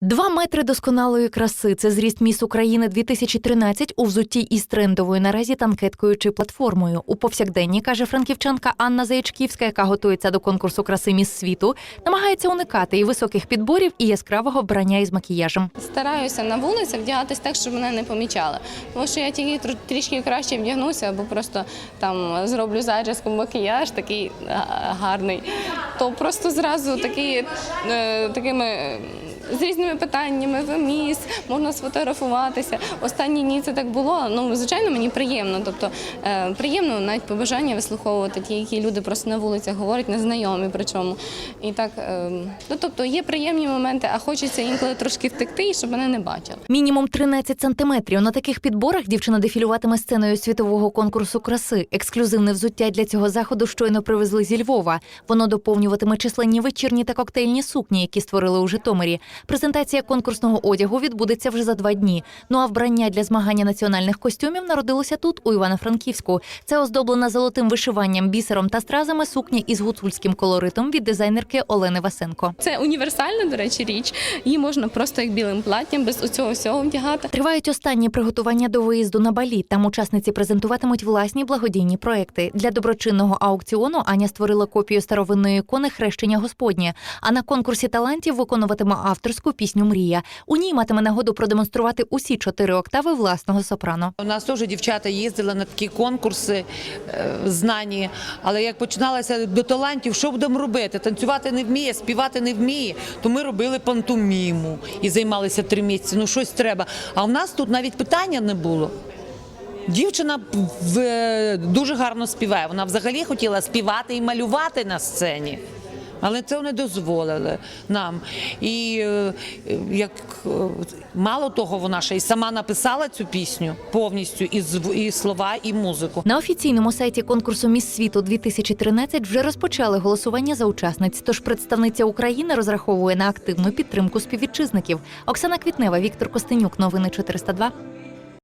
Два метри досконалої краси це зріст міс України 2013 у взутті із трендовою наразі танкеткою чи платформою. У повсякденні каже франківчанка Анна Заячківська, яка готується до конкурсу краси міс світу, намагається уникати і високих підборів, і яскравого вбрання із макіяжем. Стараюся на вулиці вдягатись так, щоб мене не помічали. Тому що я тільки трішки краще вдягнуся, або просто там зроблю зачіску, макіяж такий гарний, то просто зразу такі, е, такими. З різними питаннями в міс, можна сфотографуватися. Останні дні це так було. Ну, звичайно, мені приємно. Тобто е, приємно навіть побажання вислуховувати ті, які люди просто на вулицях говорять, незнайомі причому. І так, е, ну тобто є приємні моменти, а хочеться інколи трошки втекти, і щоб мене не бачили. Мінімум 13 сантиметрів. На таких підборах дівчина дефілюватиме сценою світового конкурсу краси. Ексклюзивне взуття для цього заходу щойно привезли зі Львова. Воно доповнюватиме численні вечірні та коктейльні сукні, які створили у Житомирі. Презентація конкурсного одягу відбудеться вже за два дні. Ну а вбрання для змагання національних костюмів народилося тут, у Івано-Франківську. Це оздоблена золотим вишиванням, бісером та стразами сукня із гуцульським колоритом від дизайнерки Олени Васенко. Це універсальна, до речі, річ. Її можна просто як білим платтям, без усього всього вдягати. Тривають останні приготування до виїзду на Балі. Там учасниці презентуватимуть власні благодійні проекти. Для доброчинного аукціону Аня створила копію старовинної ікони Хрещення Господнє. А на конкурсі талантів виконуватиме авторську пісню Мрія. У ній матиме нагоду продемонструвати усі чотири октави власного сопрано. У нас теж дівчата їздили на такі конкурси е, знані, але як починалося до талантів, що будемо робити? Танцювати не вміє, співати не вміє. То ми робили пантоміму і займалися три місяці. Ну щось треба. А в нас тут навіть питання не було. Дівчина в- дуже гарно співає. Вона взагалі хотіла співати і малювати на сцені. Але це не дозволили нам. І е, як е, мало того, вона ще й сама написала цю пісню повністю і, і слова, і музику. На офіційному сайті конкурсу Міс світу 2013 вже розпочали голосування за учасниць. Тож представниця України розраховує на активну підтримку співвітчизників. Оксана Квітнева, Віктор Костенюк. Новини 402.